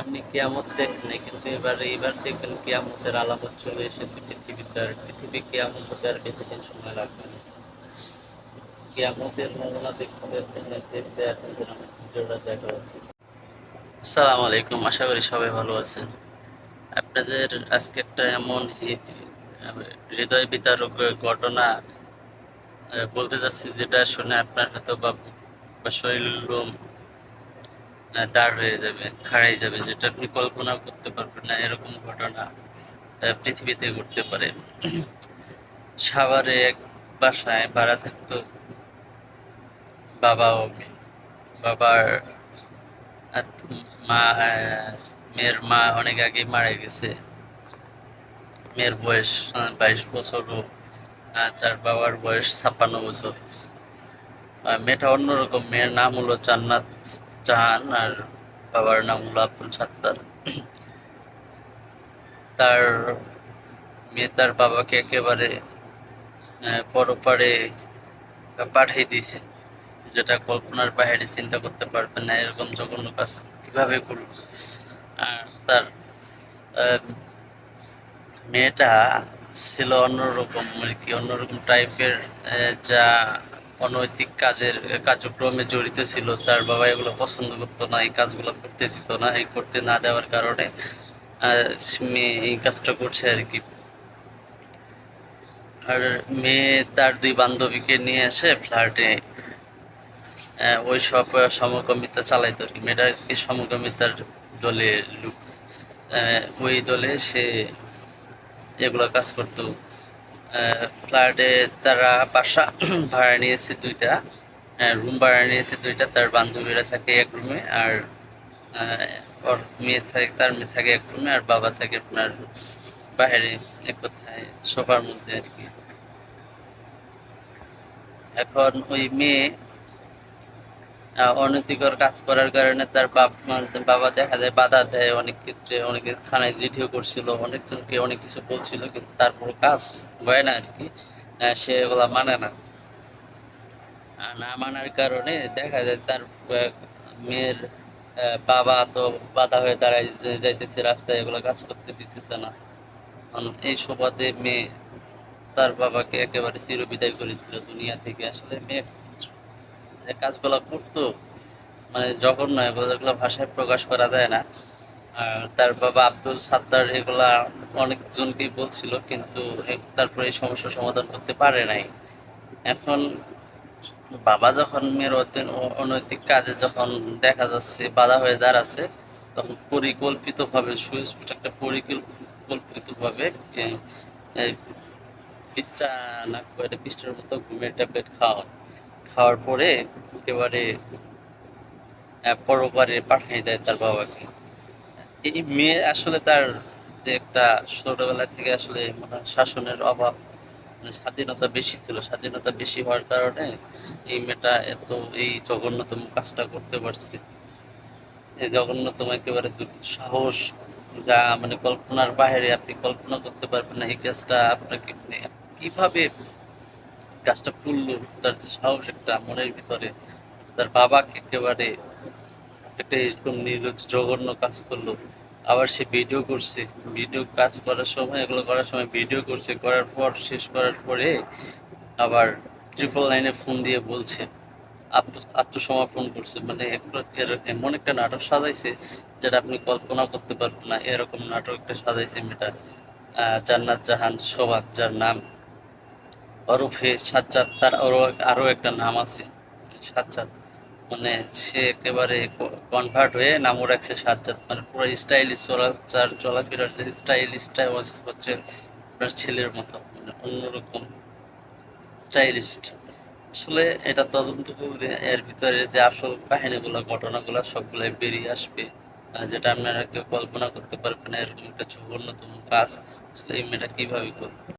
আপনি কেয়ামত দেখেন কিন্তু এবার এইবার দেখবেন কেয়ামতের আলামত চলে এসেছে, পৃথিবীতে আর পৃথিবী কিয়ামত হতে আর বেশি দিন সময় লাগবে না। কেয়ামতের নমুনা দেখতে দেখতে আপনাদের আমার ভিডিওটা দেখা উচিত আসসালামু আলাইকুম, আশা করি সবাই ভালো আছেন। আপনাদের আজকে একটা এমন হৃদয় বিতারক ঘটনা বলতে যাচ্ছি যেটা শুনে আপনার হয়তো বা শরীর দাঁড় হয়ে যাবে, খাড়াই যাবে, যেটা আপনি কল্পনা করতে পারবেন না, এরকম ঘটনা পৃথিবীতে ঘটতে পারে। সাভারে এক বাসায় ভাড়া থাকতো বাবা ও মেয়ে। বাবার মা মেয়ের মা অনেক আগে মারা গেছে। মেয়ের বয়স বাইশ বছর ও তার বাবার বয়স ছাপ্পান্ন বছর। মেয়েটা অন্যরকম, মেয়ের নাম হলো জান্নাত জাহান আর বাবার নাম হলো আব্দুল সাত্তার। তার মেয়ে তার বাবাকে একেবারে পরপারে পাঠিয়ে দিয়েছে। যেটা কল্পনার বাইরে চিন্তা করতে পারবেন না, এরকম জঘন্য কাজ কীভাবে করব? আর তার মেয়েটা ছিল অন্যরকম আর কি, অন্যরকম টাইপের যা অনৈতিক কাজের কার্যক্রমে জড়িত ছিল, তার বাবা এগুলো পছন্দ করতো না, এই কাজগুলো করতে দিত না, এই করতে না দেওয়ার কারণে মেয়ে এই কাজটা করছে আর কি। আর মেয়ে তার দুই বান্ধবীকে নিয়ে এসে ফ্ল্যাটে ওই সব সমকামিতা চালাইতো আর কি। মেয়েটা এই সমকামিতার দলে ওই দলে সে এগুলো কাজ করতো। ফ্ল্যাটে তারা বাসা ভাড়া নিয়েছে দুইটা রুম ভাড়া নিয়েছে দুইটা, তার বান্ধবীরা থাকে এক রুমে আর ওর মেয়ে থাকে, তার মেয়ে থাকে এক রুমে আর বাবা থাকে আপনার বাইরে কোথায় সোফার মধ্যে আর কি। এখন ওই মেয়ে অনৈতিকর কাজ করার কারণে তার বাপ বাবা দেখা যায় বাধা দেয়। অনেক ক্ষেত্রে অনেকে থানায় চিঠিও করছিল, অনেকজনকে অনেক কিছু বলছিল, কিন্তু তারপরে কাজ হয় না আর কি। সে এগুলা মানে না। না মানার কারণে দেখা যায় তার মেয়ের বাবা তো বাধা হয়ে দাঁড়ায় যাইতেছে রাস্তায়, এগুলো কাজ করতে দিতেছে না। এই সুবাদে মেয়ে তার বাবাকে একেবারে চিরবিদায় করেছিল দুনিয়া থেকে। আসলে মেয়ে যে কাজগুলো করতো মানে জঘন্য, এগুলো ভাষায় প্রকাশ করা যায় না। তার বাবা আব্দুল সাত্তার এগুলা অনেকজনকেই বলছিল, কিন্তু তারপরে এই সমস্যার সমাধান করতে পারে নাই। এখন বাবা যখন মেয়ের অনৈতিক কাজে যখন দেখা যাচ্ছে, বাধা হয়ে দাঁড়াচ্ছে তখন পরিকল্পিতভাবে, সুস্পষ্ট একটা পরিকল্পিতভাবে পিসটা না করে পিসটার মতো ঘুমের ট্যাবলেট খাওয়া খাওয়ার পরে একেবারে পরবারে পাঠিয়ে দেয় তার বাবাকে। এই মেয়ে আসলে তার যে একটা ছোটবেলা থেকে আসলে মনে শাসনের অভাব মানে স্বাধীনতা বেশি ছিল। স্বাধীনতা বেশি হওয়ার কারণে এই মেয়েটা এত এই জঘন্যতম কাজটা করতে পারছে। এই জঘন্যতম একেবারে সাহস, যা মানে কল্পনার বাইরে আপনি কল্পনা করতে পারবেন না এই কাজটা আপনাকে মানে কীভাবে কাজটা করল, তার যে সাহস একটা মনের ভিতরে, তার বাবাকে একেবারে একটা এরকম নির্লজ্জ জঘন্য কাজ করল। আবার সে ভিডিও করছে ভিডিও কাজ করার সময়, এগুলো করার সময় ভিডিও করছে, করার পর, শেষ করার পরে আবার ট্রিপল লাইনে ফোন দিয়ে বলছে, আত্ম- আত্মসমর্পণ করছে। মানে এমন একটা নাটক সাজাইছে, যেটা আপনি কল্পনা করতে পারবেন না। এরকম নাটক একটা সাজাইছে মেয়েটা জান্নাত জাহান সোহাগ, যার নাম ওরফে সাজ্জাদ, তার আরও আরও একটা নাম আছে, সাজ্জাদ। মানে সে একেবারে কনভার্ট হয়ে নামও রাখছে সাজ্জাদ। মানে পুরো স্টাইলিশ চলা চার চলাফেরার যে স্টাইলিশটা হচ্ছে আপনার ছেলের মতো মানে অন্যরকম স্টাইলিস্ট আসলে এটা তদন্ত করলে এর ভিতরে যে আসল কাহিনীগুলো, ঘটনাগুলো সবগুলাই বেরিয়ে আসবে। যেটা আপনারা কেউ কল্পনা করতে পারবেন এরকম একটা জঘন্যতম কাজ। আসলে এই মেয়েটা কীভাবে করবে?